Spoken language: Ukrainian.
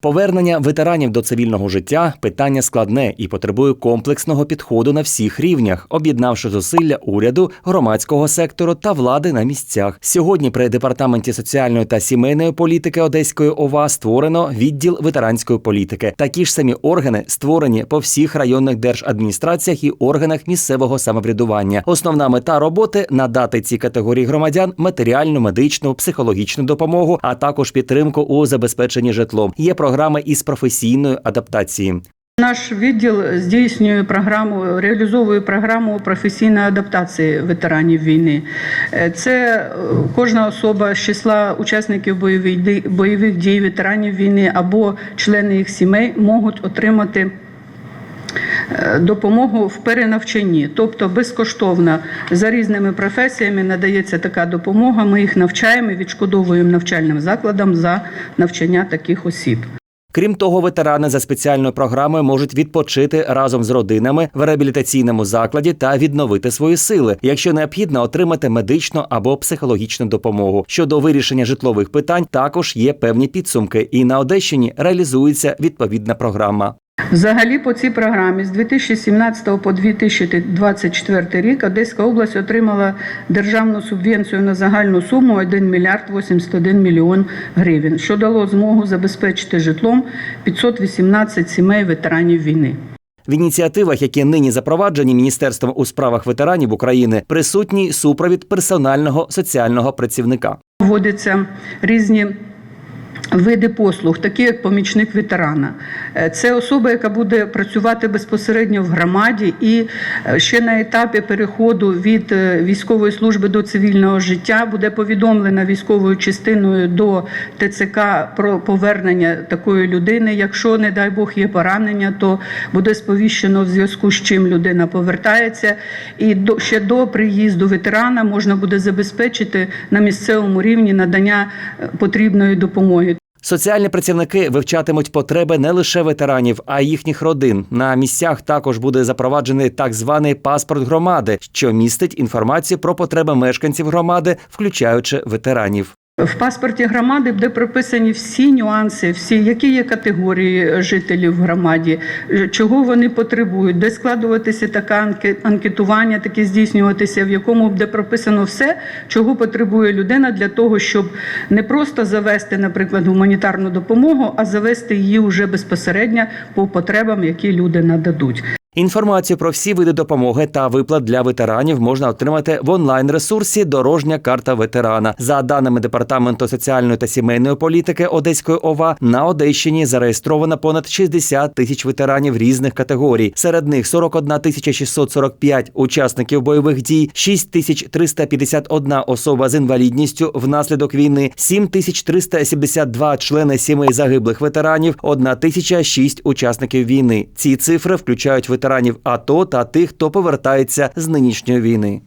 Повернення ветеранів до цивільного життя питання складне і потребує комплексного підходу на всіх рівнях, об'єднавши зусилля уряду, громадського сектору та влади на місцях. Сьогодні при департаменті соціальної та сімейної політики Одеської ОВА створено відділ ветеранської політики. Такі ж самі органи створені по всіх районних держадміністраціях і органах місцевого самоврядування. Основна мета роботи надати цій категорії громадян матеріальну, медичну, психологічну допомогу, а також підтримку у забезпеченні житлом. Є програми із професійної адаптації. Наш відділ здійснює програму, реалізовує програму професійної адаптації ветеранів війни. Е, Це е, кожна особа з числа учасників бойових дій, ветеранів війни або члени їх сімей можуть отримати. е, Допомогу в перенавчанні, тобто безкоштовно за різними професіями надається така допомога. Ми їх навчаємо і відшкодовуємо навчальним закладам за навчання таких осіб. Крім того, ветерани за спеціальною програмою можуть відпочити разом з родинами в реабілітаційному закладі та відновити свої сили, якщо необхідно отримати медичну або психологічну допомогу. Щодо вирішення житлових питань, також є певні підсумки, і на Одещині реалізується відповідна програма. Взагалі по цій програмі з 2017 по 2024 рік Одеська область отримала державну субвенцію на загальну суму 1 мільярд 81 мільйон гривень, що дало змогу забезпечити житлом 518 сімей ветеранів війни. В ініціативах, які нині запроваджені Міністерством у справах ветеранів України, присутній супровід персонального соціального працівника. Вводяться різні види послуг, такі як помічник ветерана. Е, Це особа, яка буде працювати безпосередньо в громаді і е, ще на етапі переходу від е, військової служби до цивільного життя буде повідомлена військовою частиною до ТЦК про повернення такої людини. Якщо, не дай Бог, є поранення, то буде сповіщено в зв'язку з чим людина повертається. І до, ще до приїзду ветерана можна буде забезпечити на місцевому рівні надання потрібної допомоги. Соціальні працівники вивчатимуть потреби не лише ветеранів, а й їхніх родин. На місцях також буде запроваджений так званий паспорт громади, що містить інформацію про потреби мешканців громади, включаючи ветеранів. В паспорті громади буде прописані всі нюанси, всі, які є категорії жителів в громаді, е, чого вони потребують, де складуватися таке анкетування, таке здійснюватися, в якому буде прописано все, чого потребує людина для того, щоб не просто завести, наприклад, гуманітарну допомогу, а завести її вже безпосередньо по потребам, які люди нададуть. Інформацію про всі види допомоги та виплат для ветеранів можна отримати в онлайн-ресурсі Дорожня карта ветерана. За даними департаменту соціальної та сімейної політики Одеської ОВА, на Одещині зареєстровано понад 60 тисяч ветеранів різних категорій. Серед них 41 тисяча 645 учасників бойових дій, 6 тисяч 351 особа з інвалідністю внаслідок війни, 7 тисяч 372 члени сімей загиблих ветеранів, 1 тисяча 6 учасників війни. Ці цифри включають ветеранів АТО та тих, хто повертається з нинішньої війни.